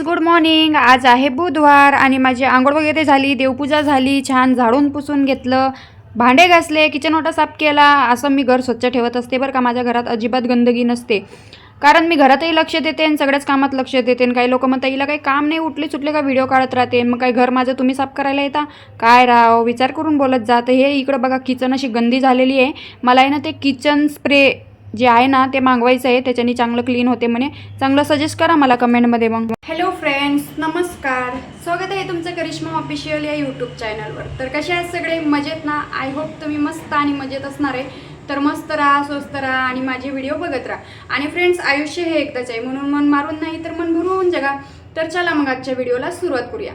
Friends good morning आज आहे बुधवार आणि माझी आंघोळ वगैरे झाली देवपूजा झाली छान झाडून पुसून घेतलं भांडे घासले किचन ओटा साफ केला. असं मी घर स्वच्छ ठेवत असते बरं का. माझ्या घरात अजिबात गंदगी नसते. कारण मी घरातही लक्ष देते आणि सगळ्याच कामात लक्ष देते आणि काही लोक म्हणतात हिला काही काम नाही उठले सुटले का व्हिडिओ काढत राहते? मग काही घर माझं तुम्ही साफ करायला येता? काय राव विचार करून बोलत जातं हे इकडं बघा किचन अशी गंदी झालेली आहे. मला आहे ना ते किचन स्प्रे जे आहे ना ते मागवायचं आहे त्याच्याने चांगलं क्लीन होते म्हणे. चांगलं सजेस्ट करा मला कमेंटमध्ये मग. हॅलो फ्रेंड्स नमस्कार. स्वागत आहे तुमचं करिश्मा ऑफिशियल या यूट्यूब चॅनलवर तर कसे आहेत सगळे? मजेत ना? आय होप तुम्ही मस्त आणि मजेत असणार आहे. तर मस्त राहा स्वस्त राहा आणि माझे व्हिडिओ बघत राहा. आणि फ्रेंड्स आयुष्य हे एकदाच आहे. म्हणून मन मारून नाही तर मन भरून जगा. तर चला मग आजच्या व्हिडिओला सुरुवात करूया.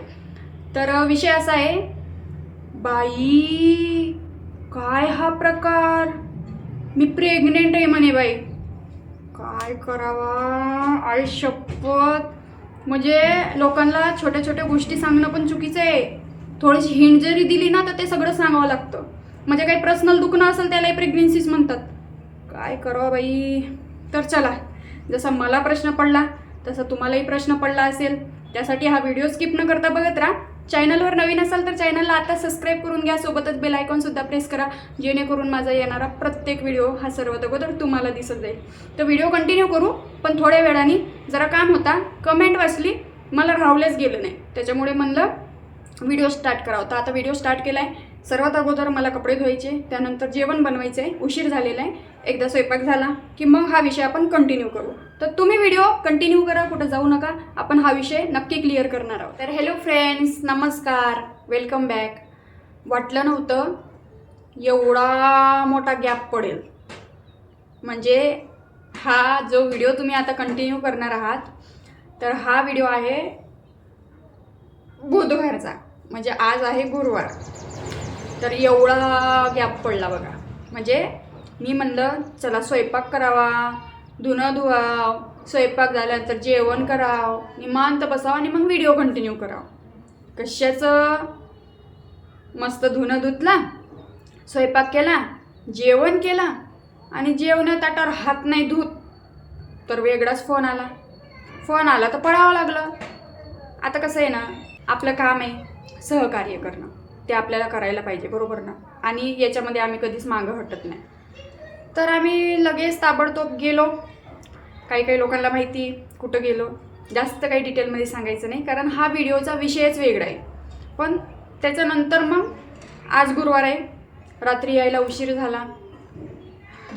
तर विषय असा आहे बाई काय हा प्रकार? मी प्रेग्नेंट आहे म्हणे बाई. काय करावा? आई शपथ. म्हणजे लोकांना छोट्या छोट्या गोष्टी सांगणं पण चुकीचं आहे. थोडीशी हिंट जरी दिली ना तर ते सगळं सांगावं लागतं. म्हणजे काही पर्सनल दुखणं असेल त्यालाही प्रेग्नेन्सीज म्हणतात. काय करावं बाई? तर चला जसा मला प्रश्न पडला तसा तुम्हालाही प्रश्न पडला असेल. त्यासाठी हा व्हिडिओ स्किप न करता बघत राहा. चॅनलवर नवीन असाल तर चॅनलला आता सबस्क्राईब करून घ्या. सोबतच बेल आयकॉनसुद्धा प्रेस करा. जेणेकरून माझा येणारा प्रत्येक व्हिडिओ हा सर्वात अगोदर तुम्हाला दिसत जाईल. तर व्हिडिओ कंटिन्यू करू पण थोड्या वेळाने जरा काम होता. कमेंट वाचली मला राहवलेच गेलं नाही. त्याच्यामुळे म्हणलं व्हिडिओ स्टार्ट करावं. तर आता व्हिडिओ स्टार्ट केला आहे सर्वात अगोदर मला कपडे धुवायचे त्यानंतर जेवण बनवायचं आहे उशीर झालेला आहे. एकदा स्वयंपाक झाला की मग हा विषय आपण कंटिन्यू करू. तर तुम्ही व्हिडिओ कंटिन्यू करा कुठं जाऊ नका. आपण हा विषय नक्की क्लिअर करणार आहोत. तर हॅलो फ्रेंड्स नमस्कार वेलकम बॅक वाटलं नव्हतं एवढा मोठा गॅप पडेल. म्हणजे हा जो व्हिडिओ तुम्ही आता कंटिन्यू करणार आहात तर हा व्हिडिओ आहे बुधवारचा. म्हणजे आज आहे गुरुवार. तर एवढा गॅप पडला बघा. म्हणजे मी म्हणलं चला स्वयंपाक करावा धुणं धुवाव स्वयंपाक झाल्यानंतर जेवण करावं निमांत बसावं आणि मग व्हिडिओ कंटिन्यू करावं. कशाचं? मस्त धुणं धुतला स्वयंपाक केला जेवण केला आणि जेवणात ताटावर हात नाही धुत. तर वेगळाच फोन आला. फोन आला तर पळावं लागलं. आता कसं आहे ना आपलं काम आहे सहकार्य करणं. ते आपल्याला करायला पाहिजे बरोबर ना? आणि याच्यामध्ये आम्ही कधीच मागं हटत नाही. तर आम्ही लगेच ताबडतोब गेलो. काही काही लोकांना माहिती कुठं गेलो. जास्त काही डिटेलमध्ये सांगायचं नाही कारण हा व्हिडिओचा विषयच वेगळा आहे. पण त्याच्यानंतर मग आज गुरुवार आहे. रात्री यायला उशीर झाला.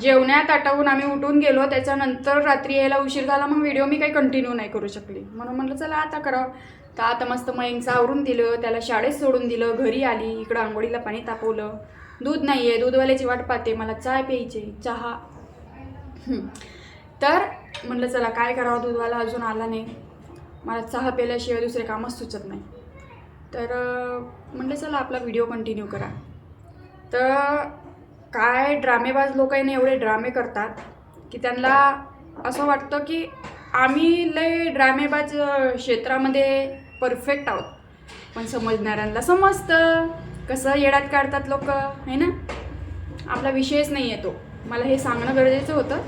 जेवण्यात आटवून आम्ही उठून गेलो. त्याच्यानंतर रात्री यायला उशीर झाला. मग व्हिडिओ मी काही कंटिन्यू नाही करू शकली. म्हणून म्हटलं चला आता करावं. तर आता मस्त मयंकचं आवरून दिलं त्याला शाळेत सोडून दिलं घरी आली इकडं आंघोळीला पाणी तापवलं. दूध नाही आहे दूधवाल्याची वाट पाहते मला चाय प्यायची चहा. तर म्हटलं चला काय करावं? दूधवाला अजून आला नाही. मला चहा प्यायल्याशिवाय दुसरे कामच सुचत नाही. तर म्हटलं चला आपला व्हिडिओ कंटिन्यू करा. तर काय ड्रामेबाज लोकांनी एवढे ड्रामे करतात की त्यांना असं वाटतं की आम्ही लय ड्रामेबाज क्षेत्रामध्ये परफेक्ट आहोत. पण समजणाऱ्यांना समजतं. कसं येड्यात काढतात लोक आहे ना? आपला विषयच नाही आहे तो. मला हे सांगणं गरजेचं होतं.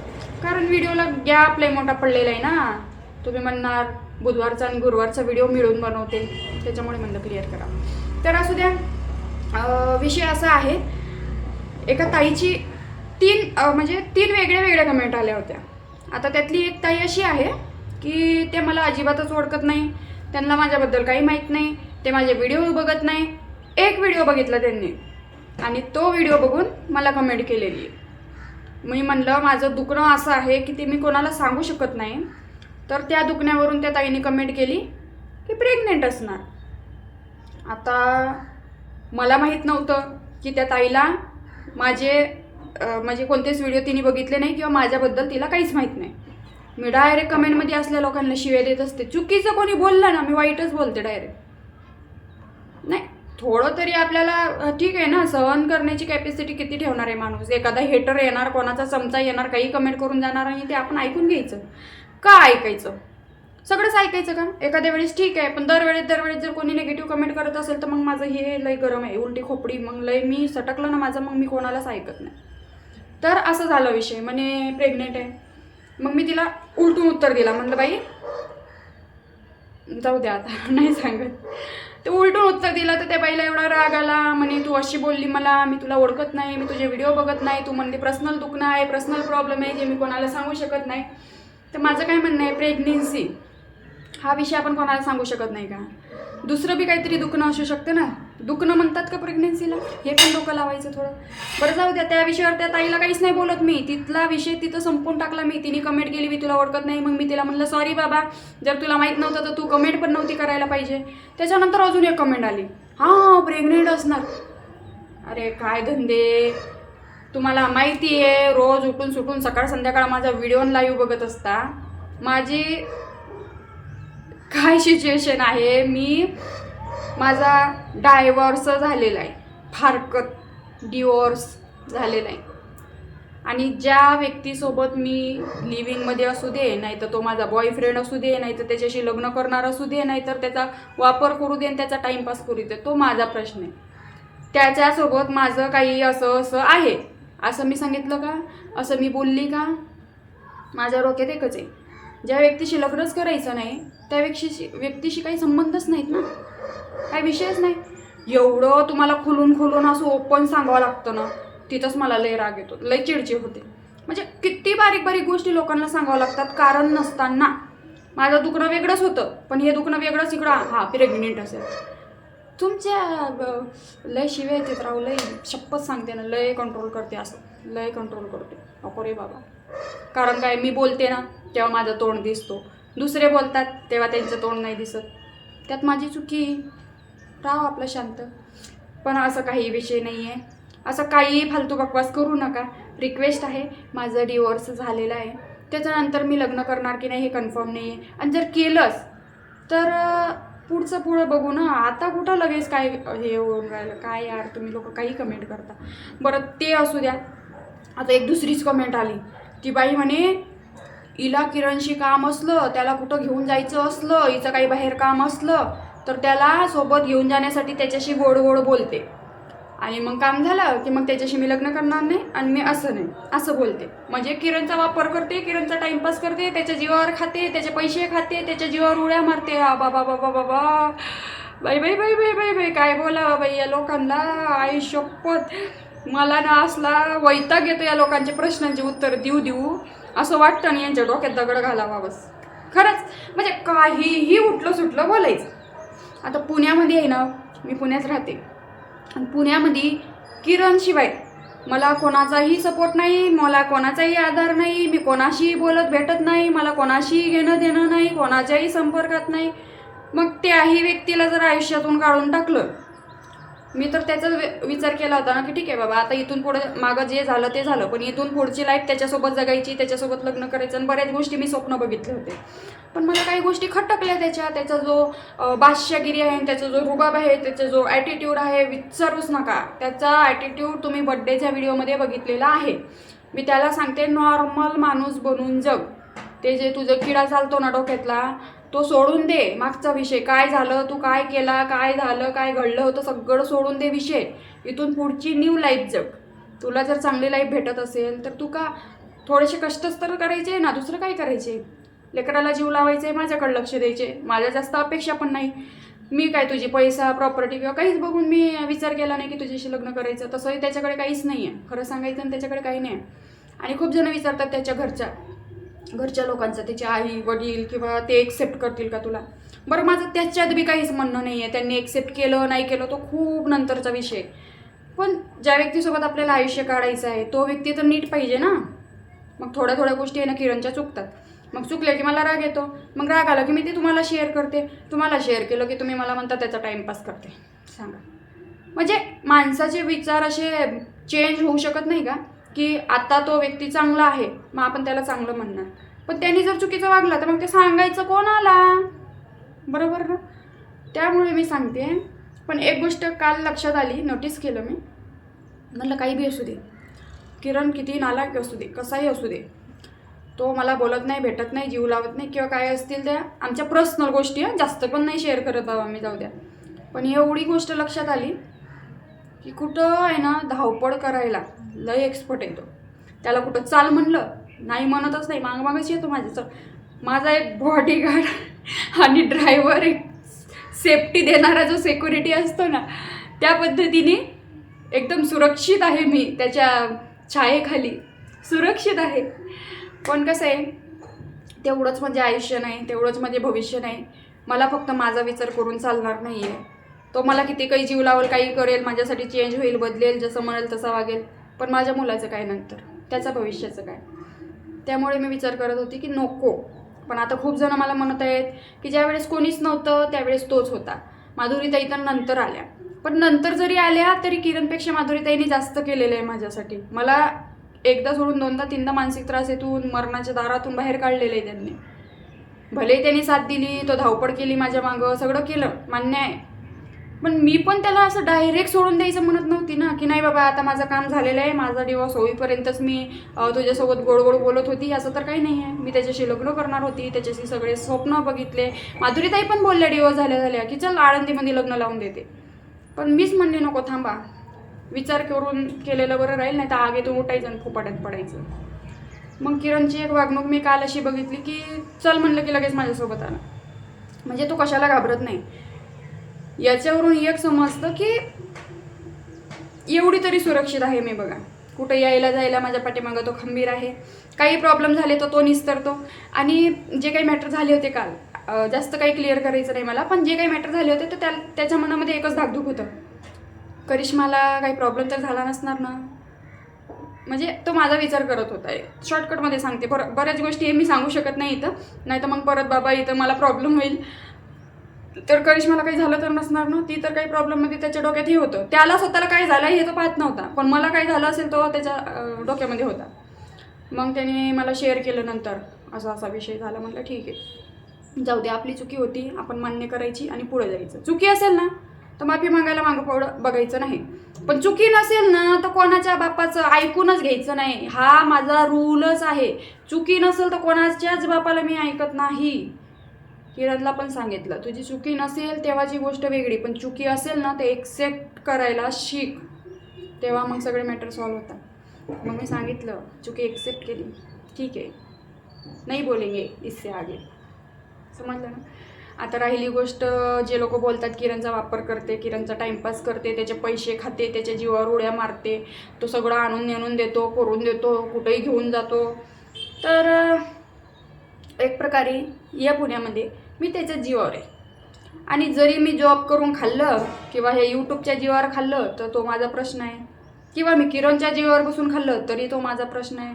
कारण व्हिडिओला गॅप लय मोठा पडलेला आहे ना. तुम्ही म्हणणार बुधवारचा आणि गुरुवारचा व्हिडिओ मिळून बनवते. त्याच्यामुळे म्हणलं क्लिअर करा. तर असू द्या. विषय असा आहे. एका ताईची तीन म्हणजे तीन वेगळ्या वेगळ्या कमेंट आल्या होत्या. आता त्यातली एक ताई अशी आहे की ते मला अजिबातच ओळखत नाही. त्यांना माझ्याबद्दल काही माहीत नाही ते माझे व्हिडिओ बघत नाही. एक व्हिडिओ बघितला त्यांनी. आणि तो व्हिडिओ बघून मला कमेंट केलेली. मी म्हणलं माझं दुखणं असं आहे की ते मी कोणाला सांगू शकत नाही. तर त्या दुखण्यावरून त्या ताईने कमेंट केली की प्रेग्नेंट असणार. आता मला माहीत नव्हतं की त्या ताईला माझे म्हणजे कोणतेच व्हिडिओ तिने बघितले नाही किंवा माझ्याबद्दल तिला काहीच माहीत नाही. मी डायरेक्ट कमेंटमध्ये असल्या लोकांना शिव्या देत असते. चुकीचं कोणी बोललं ना मी वाईटच बोलते डायरेक्ट नाही थोडं तरी आपल्याला ठीक आहे ना सहन करण्याची कॅपॅसिटी किती ठेवणार आहे माणूस? एखादा हेटर येणार कोणाचा चमचा येणार काही कमेंट करून जाणार आणि ते आपण ऐकून घ्यायचं. का ऐकायचं? सगळंच ऐकायचं का? एखाद्या वेळेस ठीक आहे पण दरवेळेस दरवेळेस जर कोणी निगेटिव्ह कमेंट करत असेल तर मग माझं हे लय गरम आहे उलटी खोपडी मग लय मी सटकलं ना माझं मग मी कोणालाच ऐकत नाही. तर असं झालं विषय म्हणे प्रेग्नेंट आहे. मग मी तिला उलटून उत्तर दिला. म्हटलं बाई जाऊ द्या आता नाही सांगत. ते उलटून उत्तर दिलं तर त्या बाईला एवढा राग आला. म्हणे तू अशी बोलली मला मी तुला ओळखत नाही मी तुझे व्हिडिओ बघत नाही तू म्हणते पर्सनल दुखणं आहे पर्सनल प्रॉब्लेम आहे जे मी कोणाला सांगू शकत नाही. तर माझं काय म्हणणं आहे प्रेग्नेन्सी हा विषय आपण कोणाला सांगू शकत नाही का? दुसरं बी काहीतरी दुखणं असू शकतं ना. दुखणं म्हणतात का प्रेग्नेन्सीला हे पण डोकं लावायचं थोडं. बरं जाऊ द्या त्या विषयावर त्या ताईला काहीच नाही बोलत मी. तिथला विषय तिथं संपून टाकला मी. तिने कमेंट केली मी तुला ओळखत नाही. मग मी तिला म्हणलं सॉरी बाबा जर तुला माहीत नव्हतं तर तू कमेंट पण नव्हती करायला पाहिजे. त्याच्यानंतर अजून एक कमेंट आली. हां प्रेग्नेंट असणार. अरे काय धंदे? तुम्हाला माहिती आहे रोज उठून सुटून सकाळ संध्याकाळ माझा व्हिडिओ लाईव्ह बघत असता. माझी काय सिच्युएशन आहे? मी माझा डायव्हर्स झालेला आहे. फारकत डिवोर्स झालेला आहे. आणि ज्या व्यक्तीसोबत मी लिव्हिंगमध्ये असू दे नाही तर तो माझा बॉयफ्रेंड असू दे नाही तर त्याच्याशी लग्न करणार असू दे नाही तर त्याचा वापर करू दे आणि त्याचा टाईमपास करू दे तो माझा प्रश्न आहे. त्याच्यासोबत माझं काही असं असं आहे. असं मी सांगितलं का? असं मी बोलली का? माझ्या डोक्यात एकच आहे. ज्या व्यक्तीशी लग्नच करायचं नाही त्या व्यक्तीशी व्यक्तीशी काही संबंधच नाहीत ना. काही विषयच नाही. एवढं तुम्हाला खुलून खुलून असं ओपन सांगावं लागतं ना तिथंच मला लय राग येतो. लय चिडचिड होते. म्हणजे किती बारीक बारीक गोष्टी लोकांना सांगावं लागतात कारण नसताना. माझं दुखणं वेगळंच होतं पण हे दुखणं वेगळंच इकडं हा प्रेग्नेंट असेल. तुमच्या लय शिवे येतात राहू लय शपथ सांगते ना लय कंट्रोल करते असं. लय कंट्रोल करते. नको रे बाबा. कारण काय मी बोलते ना तेव्हा माझं तोंड दिसतो. दुसरे बोलतात तेव्हा त्यांचं तोंड नाही दिसत. त्यात माझी चुकी राहा आपलं शांत. पण असं काही विषय नाही आहे असं काही फालतू बकवास करू नका. रिक्वेस्ट आहे माझं डिवोर्स झालेलं आहे. त्याच्यानंतर मी लग्न करणार की नाही हे कन्फर्म नाही आहे आणि जर केलंच तर पुढचं पुढं बघू ना. आता कुठं लगेच काय हे होऊन राहिलं? काय यार तुम्ही लोक काही कमेंट करता. बरं ते असू द्या. आता एक दुसरीच कमेंट आली. ती बाई म्हणे हिला किरणशी काम असलं त्याला कुठं घेऊन जायचं असलं हिचं काही बाहेर काम असलं तर त्याला सोबत घेऊन जाण्यासाठी त्याच्याशी गोड गोड बोलते. आणि मग काम झालं की मग त्याच्याशी मी लग्न करणार नाही आणि मी असं नाही असं बोलते. म्हणजे किरणचा वापर करते किरणचा टाइमपास करते त्याच्या जीवावर खाते त्याचे पैसे खाते त्याच्या जीवावर उड्या मारते. हा बाबा बाबा बाबा बाई बाई बाई बाई बाई बाई काय बोलावं बाई या लोकांना? आई शपथ. मला ना असला वैताग येतो या लोकांचे प्रश्नांचे उत्तर देऊ देऊ. असं वाटतं आणि यांच्या डोक्यात दगड घालावा बस. खरंच म्हणजे काहीही उठलं सुटलं बोलायचं. आता पुण्यामध्ये आहे ना मी पुण्यात राहते. आणि पुण्यामध्ये किरण शिवाय मला कोणाचाही सपोर्ट नाही मला कोणाचाही आधार नाही मी कोणाशीही बोलत भेटत नाही मला कोणाशीही घेणं देणं नाही कोणाच्याही संपर्कात नाही. मग त्याही व्यक्तीला जर आयुष्यातून काढून टाकलं मी तर त्याचा वि- विचार केला होता ना की ठीक आहे बाबा आता इथून पुढे मागं जे झालं ते झालं. पण इथून पुढची लाईफ त्याच्यासोबत जगायची त्याच्यासोबत लग्न करायचं आणि बऱ्याच गोष्टी मी स्वप्न बघितले होते. पण मला काही गोष्टी खटकल्या त्याच्या त्याचा जो बादशागिरी आहे त्याचा जो रुबाब आहे त्याचा जो ॲटिट्यूड आहे विचारूच नका. त्याचा ॲटिट्यूड तुम्ही बड्डेच्या व्हिडिओमध्ये बघितलेला आहे. मी त्याला सांगते नॉर्मल माणूस बनून जग. ते जे तुझं किडा चालतो ना डोक्यातला तो सोडून दे. मागचा विषय. काय झालं? तू काय केला? काय झालं? काय घडलं होतं? सगळं सोडून दे विषय. इथून पुढची न्यू लाईफ जग. तुला जर चांगली लाईफ भेटत असेल तर तू का थोडेसे कष्टच तर करायचे ना? दुसरं काय करायचे? लेकराला जीव लावायचे माझ्याकडे लक्ष द्यायचे. माझ्या जास्त अपेक्षा पण नाही. मी काय तुझी पैसा प्रॉपर्टी किंवा काहीच बघून मी विचार केला नाही की तुझ्याशी लग्न करायचं. तसंही त्याच्याकडे काहीच नाही आहे खरं सांगायचं आणि त्याच्याकडे काही नाही आहे आणि खूप जण विचारतात त्याच्या घरच्या घरच्या लोकांचं त्याची आई वडील किंवा ते एक्सेप्ट करतील का तुला? बरं माझं त्याच्यात बी काहीच म्हणणं नाही आहे त्यांनी एक्सेप्ट केलं नाही केलं तो खूप नंतरचा विषय. पण ज्या व्यक्तीसोबत आपल्याला आयुष्य काढायचं आहे तो व्यक्ती तर नीट पाहिजे ना? मग थोड्या थोड्या गोष्टी आहे ना किरणच्या चुकतात. मग चुकल्या की मला राग येतो. मग राग आला की मी ते तुम्हाला शेअर करते. तुम्हाला शेअर केलं की तुम्ही मला म्हणता त्याचा टाईमपास करते. सांगा. म्हणजे माणसाचे विचार असे चेंज होऊ शकत नाही का? की आता तो व्यक्ती चांगला आहे मग आपण त्याला चांगलं म्हणणार. पण त्यांनी जर चुकीचं वागला तर मग ते सांगायचं कोण आला? बरोबर ना? त्यामुळे मी सांगते. पण एक गोष्ट काल लक्षात आली नोटीस केलं मी. म्हणलं काही बी असू दे. किरण किती नालायक असू दे कसाही असू दे. तो मला बोलत नाही भेटत नाही जीव लावत नाही किंवा काय असतील त्या. आमच्या पर्सनल गोष्टी जास्त पण नाही शेअर करत आहोत आम्ही जाऊ द्या. पण एवढी गोष्ट लक्षात आली की कुठं आहे ना धावपळ करायला लय एक्सपर्ट येतो त्याला कुठं चाल म्हणलं नाही म्हणतच नाही माग मागच येतो माझ्या चल माझा एक बॉडीगार्ड आणि ड्रायव्हर एक सेफ्टी देणारा जो सेक्युरिटी असतो ना त्या पद्धतीने एकदम सुरक्षित आहे मी त्याच्या छायेखाली. सुरक्षित आहे. पण कसं आहे तेवढंच म्हणजे आयुष्य नाही तेवढंच म्हणजे भविष्य नाही. मला फक्त माझा विचार करून चालणार नाही आहे तो मला किती काही जीव लावल काही करेल माझ्यासाठी चेंज होईल बदलेल जसं म्हणेल तसं वागेल. पण माझ्या मुलाचं काय नंतर? त्याचं भविष्याचं काय? त्यामुळे मी विचार करत होती की नको. पण आता खूप जण मला म्हणत आहेत की ज्यावेळेस कोणीच नव्हतं त्यावेळेस तोच होता. माधुरीताई तर नंतर आल्या. पण नंतर जरी आल्या तरी किरणपेक्षा माधुरीताईंनी जास्त केलेलं आहे माझ्यासाठी. मला एकदा सोडून दोनदा तीनदा मानसिक त्रास येतून मरणाच्या दारातून बाहेर काढलेलं आहे त्यांनी. भले त्यांनी साथ दिली तो धावपळ केली माझ्या मागं सगळं केलं मान्य आहे. पण मी पण त्याला असं डायरेक्ट सोडून द्यायचं म्हणत नव्हती ना की नाही बाबा आता माझं काम झालेलं आहे माझा डिवॉर्स होईपर्यंतच मी तुझ्यासोबत गोड गोड बोलत होती असं तर काही नाही आहे मी त्याच्याशी लग्न करणार होती त्याच्याशी सगळे स्वप्न बघितले. माधुरीताई पण बोलल्या डिवॉर्स झाल्या झाल्या की चल आळंदीमध्ये लग्न लावून देते. पण मीच म्हणले नको थांबा. विचार करून केलेलं बरं राहील नाही तर आगेतून उठायचं आणि फुपाट्यात पडायचं. मग किरणची एक वागणूक मी काल अशी बघितली की चल म्हणलं की लगेच माझ्यासोबत आला म्हणजे तो कशाला घाबरत नाही. याच्यावरून एक समजतं की एवढी तरी सुरक्षित आहे मी बघा. कुठं यायला जायला माझ्या पाठीमागं तो खंबीर आहे. काही प्रॉब्लेम झाले तर तो निस्तरतो. आणि जे काही मॅटर झाले होते काल जास्त काही क्लिअर करायचं नाही मला पण जे काही मॅटर झाले होते तर त्या त्याच्या मनामध्ये एकच धाकधूक होतं. करिश्माला काही प्रॉब्लेम तर झाला नसणार ना? म्हणजे तो माझा विचार करत होता. आहे शॉर्टकटमध्ये सांगते. बर बऱ्याच गोष्टी हे मी सांगू शकत नाही इथं. नाही तर मग परत बाबा इथं मला प्रॉब्लेम होईल. तर करिश्माला काही झालं तर नसणार ना? ती तर काही प्रॉब्लेममध्ये त्याच्या डोक्यात हे होतं. त्याला स्वतःला काय झालं हे तो पाहत नव्हता. पण मला काय झालं असेल तो त्याच्या डोक्यामध्ये होता. मग त्याने मला शेअर केलं नंतर. असा असा विषय झाला. म्हटलं ठीक आहे. जाऊ दे आपली चुकी होती. आपण मान्य करायची आणि पुढे जायचं. चुकी असेल ना तर माफी मागायला मागं पुढं बघायचं नाही. पण चुकी नसेल ना तर कोणाच्या बापाचं ऐकूनच घ्यायचं नाही. हा माझा रूलच आहे. चुकी नसेल तर कोणाच्याच बापाला मी ऐकत नाही. किरणला पण सांगितलं तुझी चुकी नसेल तेव्हाची गोष्ट वेगळी पण चुकी असेल ना ते एक्सेप्ट करायला शिक. तेव्हा मग सगळे मॅटर सॉल्व होतात. मग मी सांगितलं चुकी एक्सेप्ट केली. ठीक आहे. नाही बोलेंगे इससे आगे. समजलं ना? आता राहिली गोष्ट जे लोक बोलतात किरणचा वापर करते किरणचा टाइमपास करते त्याचे पैसे खाते त्याच्या जीवावर उड्या मारते तो सगळं आणून नेणून देतो करून देतो कुठेही घेऊन जातो. तर एक प्रकारे या पुण्यामध्ये मी त्याच्या जीवावर आहे. आणि जरी मी जॉब करून खाल्लं किंवा हे यूट्यूबच्या जीवावर खाल्लं तर तो माझा प्रश्न आहे. किंवा मी किरणच्या जीवावर बसून खाल्लं तरी तो माझा प्रश्न आहे.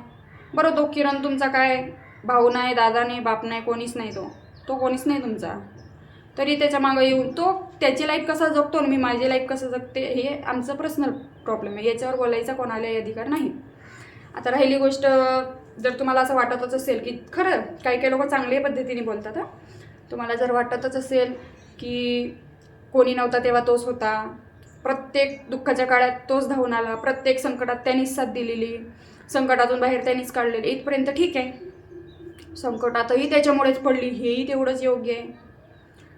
बरं तो किरण तुमचा काय भाऊ नाही दादा नाही बाप नाही कोणीच नाही तो. तो कोणीच नाही तुमचा. तरी त्याच्या मागं येऊन तो त्याची लाईफ कसा जगतो आणि मी माझी लाईफ कसं जगते हे आमचं पर्सनल प्रॉब्लेम आहे. याच्यावर बोलायचा कोणालाही अधिकार नाही. आता राहिली गोष्ट जर तुम्हाला असं वाटतच असेल की खरं काही काही लोक चांगल्या पद्धतीने बोलतात हां. तुम्हाला जर वाटतच असेल की कोणी नव्हता तेव्हा तोच होता प्रत्येक दुःखाच्या काळात तोच धावून आला प्रत्येक संकटात त्यांनीच साथ दिलेली संकटातून बाहेर त्यांनीच काढलेली इथपर्यंत ठीक आहे. संकटातही त्याच्यामुळेच पडली हेही तेवढंच योग्य आहे.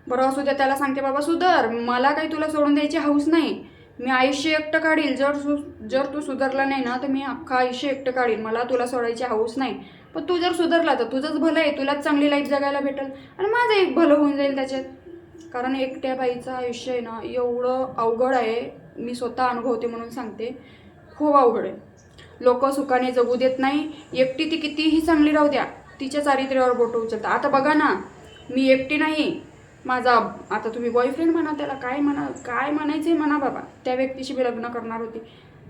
बरं असू द्या त्याला सांगते बाबा सुधर मला काही तुला सोडून द्यायची हौस नाही. मी आयुष्य एकटं काढील. जर सु जर तू सुधारला नाही ना तर मी अख्खं आयुष्य एकटं काढील मला तुला सोडायची हौस नाही. पण तू जर सुधारला तर तुझंच भलं आहे. तुलाच चांगली लाईफ जगायला भेटेल. आणि माझं एक भलं होऊन जाईल त्याच्यात. कारण एकट्या बाईचं आयुष्य आहे ना एवढं अवघड आहे. मी स्वतः अनुभवते म्हणून सांगते. खूप अवघड आहे. लोक सुखाने जगू देत नाही. एकटी ती कितीही चांगली राहू द्या. तिच्या चारित्र्यावर बोटं उचलतात. आता बघा ना मी एकटी नाही. माझा आता तुम्ही बॉयफ्रेंड म्हणा त्याला काय म्हणा काय म्हणायचं आहे म्हणा बाबा. त्या व्यक्तीशी मी लग्न करणार होती.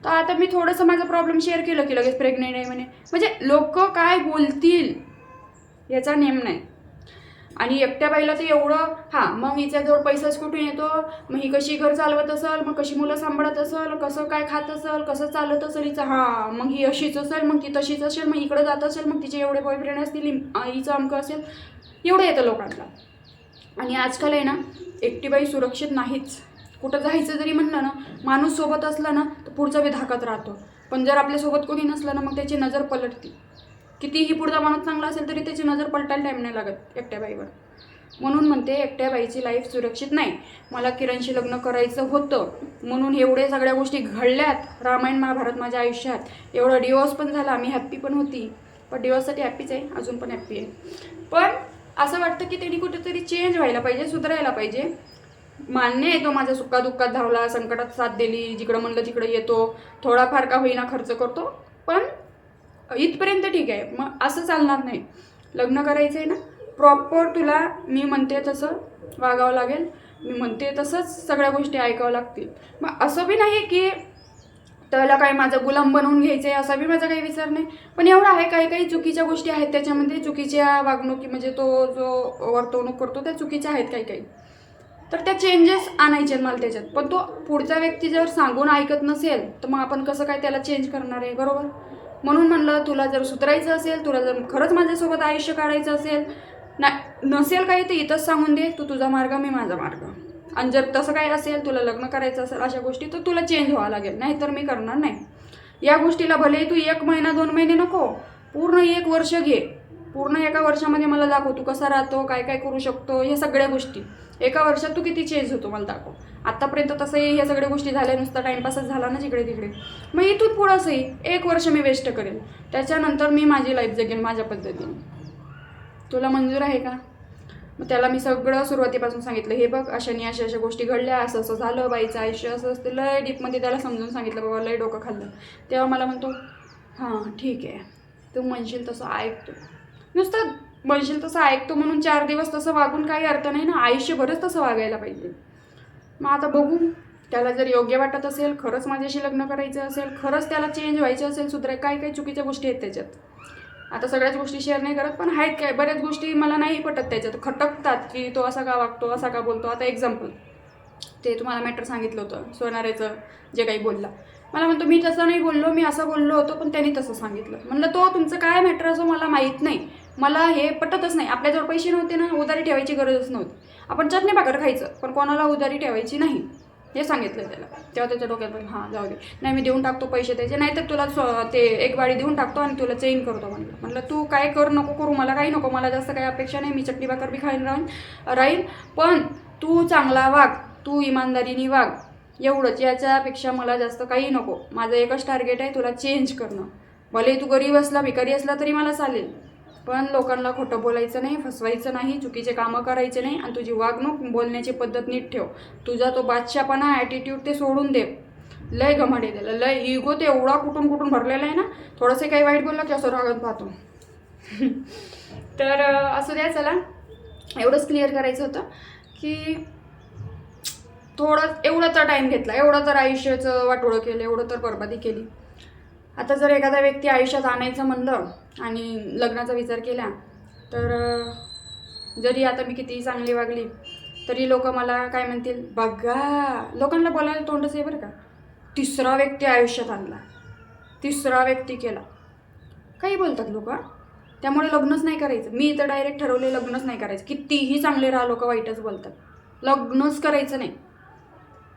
तर आता मी थोडंसं माझा प्रॉब्लेम शेअर केलं की लगेच प्रेग्नेंट आहे म्हणे. म्हणजे लोक काय बोलतील याचा नेम नाही. आणि एकट्या बाईला तर एवढं हां मग हिच्याजवळ पैसाच कुठून येतो? मग ही कशी घर चालवत असेल? मग कशी मुलं सांभाळत असेल? कसं काय खात असेल? कसं चालत असेल? हिचं हां मग ही अशीच असेल मग ती तशीच असेल मग इकडं जात असेल मग तिचे एवढे बॉयफ्रेंड असतील हिचं अमकं असेल. एवढं येतं लोकांना. आणि आजकाल आहे ना एकटी बाई सुरक्षित नाहीच. कुठं जायचं जरी म्हणलं ना माणूस सोबत असला ना तर पुढचा बी धाकत राहतो. पण जर आपल्यासोबत कोणी नसलं ना मग त्याची नजर पलटते. कितीही पुढचा माणूस चांगला असेल तरी त्याची नजर पलटायला टाईम नाही लागत एकट्या बाईवर. म्हणून म्हणते एकट्या बाईची लाईफ सुरक्षित नाही. मला किरणशी लग्न करायचं होतं. म्हणून एवढे सगळ्या गोष्टी घडल्यात. रामायण महाभारत माझ्या आयुष्यात. एवढा डिवोर्स पण झाला मी हॅप्पी पण होती. पण डिवोर्ससाठी हॅप्पीच आहे अजून पण हॅप्पी आहे. पण असं वाटतं की त्यांनी कुठेतरी चेंज व्हायला पाहिजे सुधारायला पाहिजे. मान्य आहे तो माझ्या सुखात दुःखात धावला संकटात साथ दिली जिकडं म्हणलं तिकडं येतो थोडाफार का होईना खर्च करतो पण इथपर्यंत ठीक आहे. मग असं चालणार नाही. लग्न करायचं आहे ना? प्रॉपर तुला मी म्हणते तसं वागावं लागेल. मी म्हणते तसंच सगळ्या गोष्टी ऐकावं लागतील. मग असं बी नाही की त्याला काय माझा गुलाम बनवून घ्यायचं आहे असा बी माझा काही विचार नाही. पण एवढं आहे काही काही चुकीच्या गोष्टी आहेत त्याच्यामध्ये. चुकीच्या वागणुकी म्हणजे तो जो वर्तवणूक करतो त्या चुकीच्या आहेत काही काही. तर त्या चेंजेस आणायचे मला त्याच्यात. पण तो पुढचा व्यक्ती जर सांगून ऐकत नसेल तर मग आपण कसं काय त्याला चेंज करणार आहे बरोबर? म्हणून म्हणलं तुला जर सुधारायचं असेल तुला जर खरंच माझ्यासोबत आयुष्य काढायचं असेल ना नसेल काही तर इथंच सांगून दे तू तुझा मार्ग मी माझा मार्ग. आणि जर तसं काही असेल तुला लग्न करायचं असेल अशा गोष्टी तर तुला चेंज व्हावं लागेल. नाहीतर मी करणार नाही. या गोष्टीला भले तू एक महिना दोन महिने नको. पूर्ण एक वर्ष घे. पूर्ण एका वर्षामध्ये मला दाखव तू कसा राहतो काय काय करू शकतो ह्या सगळ्या गोष्टी. एका वर्षात तू किती चेंज होतो मला दाखव. आत्तापर्यंत तसंही ह्या सगळ्या गोष्टी झाल्या नुसता टाईमपासच झाला ना जिकडे तिकडे. मग इथून पुढंसही एक वर्ष मी वेस्ट करेन त्याच्यानंतर मी माझी लाईफ जगेन माझ्या पद्धतीने. तुला मंजूर आहे का? मग त्याला मी सगळं सुरुवातीपासून सांगितलं हे बघ अशाने अशा अशा गोष्टी घडल्या असं असं झालं बाईचं आयुष्य असं असतं. लय डीपमध्ये त्याला समजून सांगितलं बाबा लय डोकं खाल्लं. तेव्हा मला म्हणतो हां ठीक आहे. तू म्हणशील तसं ऐकतो नुसतं म्हणशील तसं ऐकतो म्हणून चार दिवस तसं वागून काही अर्थ नाही ना आयुष्यभरच तसं वागायला पाहिजे. मग आता बघू त्याला जर योग्य वाटत असेल खरंच माझ्याशी लग्न करायचं असेल खरंच त्याला चेंज व्हायचं असेल सुधाराय काय काय चुकीच्या गोष्टी आहेत त्याच्यात? आता सगळ्याच गोष्टी शेअर नाही करत पण आहेत काय? बऱ्याच गोष्टी मला नाही पटत त्याच्यात. खटकतात की तो असा का वागतो असा का बोलतो. आता एक्झाम्पल ते तुम्हाला मॅटर सांगितलं होतं सोनारेचं जे काही बोलला. मला म्हणतो मी तसं नाही बोललो मी असं बोललो होतो पण त्यांनी तसं सांगितलं. म्हणलं तो तुमचं काय मॅटर असं मला माहीत नाही. मला हे पटतच नाही. आपल्याजवळ पैसे नव्हते ना उधारी ठेवायची गरजच नव्हती. आपण चटणी भाकर खायचं पण कोणाला उधारी ठेवायची नाही. हे सांगितलं त्याला. तेव्हा त्याच्या डोक्यात पण हां जाऊ दे. नाही मी देऊन टाकतो पैसे त्याचे. नाही तर तुला स्व- ते एक वाडी देऊन टाकतो आणि तुला चेंज करतो म्हणलं. म्हणलं तू काय कर नको करू मला काही नको. मला जास्त काही अपेक्षा नाही. मी चटणी भाकर बी खाईन राहीन राहील पण तू चांगला वाघ. तू इमानदारीने वाघ. एवढंच. याच्यापेक्षा मला जास्त काही नको. माझं एकच टार्गेट आहे तुला चेंज करणं. भले तू गरीब असला भिकारी असला तरी मला चालेल. पण लोकांना खोटं बोलायचं नाही फसवायचं नाही चुकीचे कामं करायचे नाही आणि तुझी वागणूक बोलण्याची पद्धत नीट ठेव. तुझा तो बादशापणा ॲटिट्यूड ते सोडून दे. लय घमाडे आहे त्याला. लय इगो ते एवढा कुठून कुठून भरलेला आहे ना थोडंसं काही वाईट बोललं की असं रागत पाहतो तर असं असू द्या चला. एवढंच क्लिअर करायचं होतं की थोडं एवढं तर टाईम घेतला. एवढं तर आयुष्याचं वाटोळं केलं एवढं तर बरबादी केली. आता जर एखादा व्यक्ती आयुष्यात आणायचं म्हणलं आणि लग्नाचा विचार केला तर जरी आता मी कितीही चांगली वागली तरी लोक मला काय म्हणतील? बघा लोकांना बोलायला तोंडच आहे बरं का. तिसरा व्यक्ती आयुष्यात आणला. तिसरा व्यक्ती केला. काही बोलतात लोक त्यामुळे लग्नच नाही करायचं. मी तर डायरेक्ट ठरवले लग्नच नाही करायचं. कितीही चांगले राहा लोक वाईटच बोलतात. लग्नच करायचं नाही.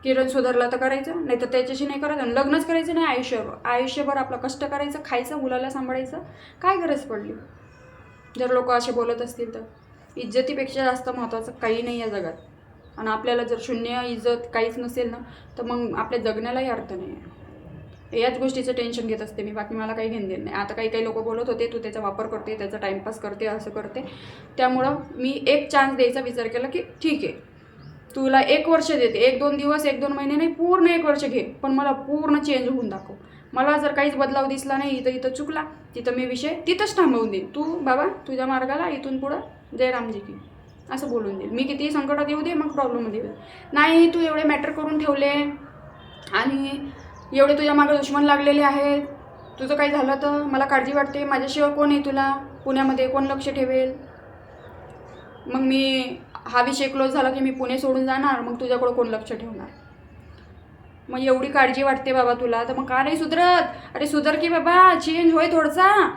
किरण सुधारला तर करायचं नाही तर त्याच्याशी नाही करायचं आणि लग्नच करायचं नाही आयुष्यभर. आयुष्यभर आपलं कष्ट करायचं खायचं मुलाला सांभाळायचं. काय गरज पडली? जर लोक असे बोलत असतील तर. इज्जतीपेक्षा जास्त महत्त्वाचं काही नाही या जगात. आणि आपल्याला जर शून्य इज्जत काहीच नसेल ना तर मग आपल्या जगण्यालाही अर्थ नाही. आहे याच गोष्टीचं टेन्शन घेत असते मी. बाकी मला काही घेऊन देत नाही. आता काही काही लोक बोलत होते तू त्याचा वापर करते त्याचा टाईमपास करते असं करते. त्यामुळं मी एक चान्स द्यायचा विचार केला की ठीक आहे. तुला एक वर्ष देते. एक दोन दिवस एक दोन महिने नाही पूर्ण एक वर्ष घे. पण मला पूर्ण चेंज होऊन दाखव. मला जर काहीच बदलाव दिसला नाही इथं इथं चुकला तिथं मी विषय तिथंच थांबवून देईन. तू बाबा तुझ्या मार्गाला इथून पुढं जय रामजी की. असं बोलून देईल मी कितीही संकटात येऊ दे मग प्रॉब्लेममध्ये येऊ नाही तू एवढे मॅटर करून ठेवले आणि एवढे तुझ्या मागे दुश्मन लागलेले आहेत. तुझं काही झालं तर मला काळजी वाटते. माझ्याशिवाय कोण आहे तुला? पुण्यामध्ये कोण लक्ष ठेवेल? मग मी हा विषय क्लोज झाला की मी पुणे सोडून जाणार मग तुझ्याकडं कोण लक्ष ठेवणार? मग एवढी काळजी वाटते बाबा तुला. तर मग का नाही सुधरत? अरे सुधर की बाबा चेंज होय थोडासा.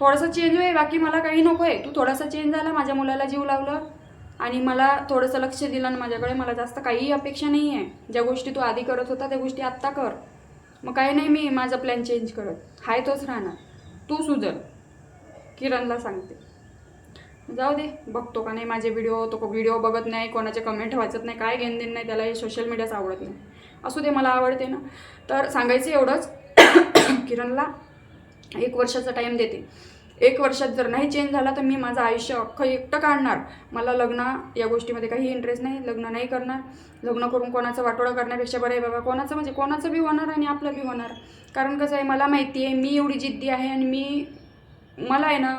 थोडासा चेंज होय बाकी मला काही नको आहे तू थोडासा चेंज झाला माझ्या मुलाला जीव लावलं आणि मला थोडंसं लक्ष दिलं ना माझ्याकडे मला जास्त काही अपेक्षा नाही आहे ज्या गोष्टी तू आधी करत होता त्या गोष्टी आत्ता कर. मग काही नाही मी माझा प्लॅन चेंज करत. हाय तोच राहणार. तू सुधर. किरणला सांगते. जाऊ दे बघतो का नाही माझे व्हिडिओ तो व्हिडिओ बघत नाही कोणाचे कमेंट वाचत नाही काय घेणं देणं नाही त्याला हे सोशल मीडियाच आवडत नाही. असू दे मला आवडते ना. तर सांगायचं एवढंच किरणला एक वर्षाचा टाईम देते. एक वर्षात जर नाही चेंज झाला तर मी माझं आयुष्य अख्खं एकटं काढणार. मला लग्न या गोष्टीमध्ये काही इंटरेस्ट नाही लग्न नाही करणार. लग्न करून कोणाचं वाटोळं करण्यापेक्षा बरं आहे बाबा. कोणाचं म्हणजे कोणाचं बी होणार आणि आपलं बी होणार. कारण कसं आहे मला माहिती आहे मी एवढी जिद्दी आहे आणि मी मला आहे ना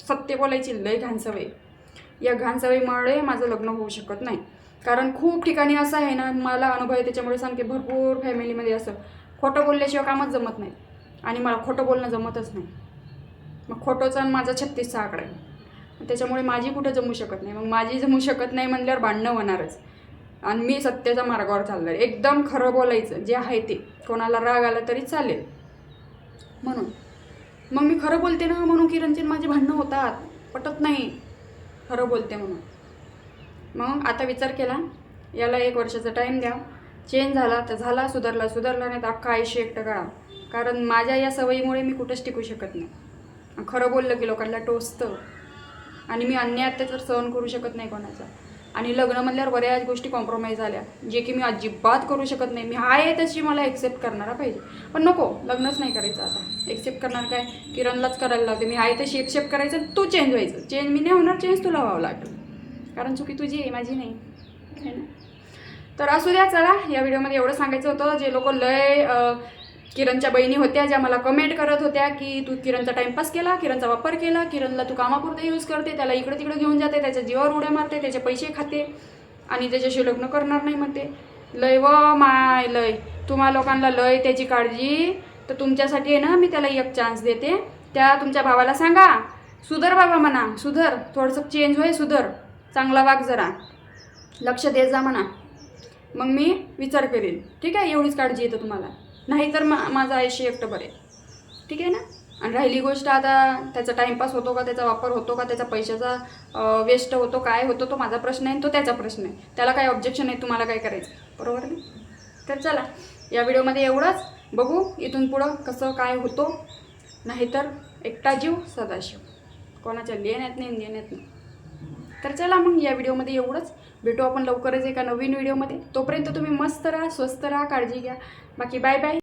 सत्य बोलायची लय घाण सवय या घाण सवयीमुळे माझं लग्न होऊ शकत नाही. कारण खूप ठिकाणी असं आहे ना मला अनुभव आहे त्याच्यामुळे सांगते भरपूर फॅमिलीमध्ये असं. खोटं बोलल्याशिवाय कामच जमत नाही. आणि मला खोटं बोलणं जमतच नाही. मग खोटोचा आणि माझा छत्तीसचा आकडा आहे. त्याच्यामुळे माझी कुठं जमू शकत नाही. मग माझी जमू शकत नाही म्हणल्यावर भांडणं होणारच. आणि मी सत्याच्या मार्गावर चाललं आहे एकदम खरं बोलायचं जे आहे ते. कोणाला राग आला तरी चालेल. म्हणून मग मी खरं बोलते ना म्हणून किरणचे माझे भांडणं होतात. पटत नाही. खरं बोलते म्हणून. मग आता विचार केला. याला एक वर्षाचा टाईम द्या. चेंज झाला तर झाला सुधारला सुधारला नाही तर अख्खा आयुष्य एकटं काढा. कारण माझ्या या सवयीमुळे मी कुठंच टिकू शकत नाही. खरं बोललं की लोकांना टोचतं. आणि मी अन्याय अत्याचार सहन करू शकत नाही कोणाचा. आणि लग्न म्हणल्यावर बऱ्याच गोष्टी कॉम्प्रोमाइज झाल्या. जे की मी अजिबात करू शकत नाही. मी आहे तशी मला एक्सेप्ट करणारा पाहिजे. पण नको लग्नच नाही करायचं आता. एक्सेप्ट करणार काय? किरणलाच करायला लावते. मी आहे तशी एक्सेप्ट करायचं तू चेंज व्हायचं. चेंज मी नाही होणार चेंज तुला व्हावं लागेल. कारण चुकी तुझी आहे माझी नाही. है ना? तर असू द्या चला. या व्हिडिओमध्ये एवढं सांगायचं होतं. जे लोक लय किरणच्या बहिणी होत्या ज्या मला कमेंट करत होत्या की तू किरणचा टाइमपास केला किरणचा वापर केला किरणला तू कामापुरते यूज करते त्याला इकडे तिकडे घेऊन जाते त्याच्या जीवावर उड्या मारते त्याचे पैसे खाते आणि त्याच्याशी लग्न करणार नाही म्हणते. लय व माय लय. तुम्हा लोकांना लय त्याची काळजी. तर तुमच्यासाठी आहे ना मी त्याला एक चान्स देते. त्या तुमच्या भावाला सांगा सुधर बाबा म्हणा सुधर थोडंसं चेंज होय सुधर. चांगला वाग जरा. लक्ष दे जा म्हणा. मग मी विचार करेन. ठीक आहे? एवढीच काळजी येतं तुम्हाला. नाहीतर मा माझं आयुष्य एकटं बरे ठीक आहे ना? आणि राहिली गोष्ट आता त्याचा टाईमपास होतो का त्याचा वापर होतो का त्याचा पैशाचा वेस्ट होतो काय होतो तो माझा प्रश्न आहे आणि तो त्याचा प्रश्न आहे. त्याला काय ऑब्जेक्शन आहे तुम्हाला काय करायचं? बरोबर नाही तर चला या व्हिडिओमध्ये एवढंच. बघू इथून पुढं कसं काय होतो. नाहीतर एकटा जीव सदाशिव. कोणाच्या लेण्यात नाही देण्यात नाही. तर चला मग या व्हिडिओमध्ये एवढंच. भेटू आपण लवकरच एका नवीन व्हिडिओमध्ये. तोपर्यंत तुम्ही मस्त राहा स्वस्त राहा काळजी घ्या. Maki bye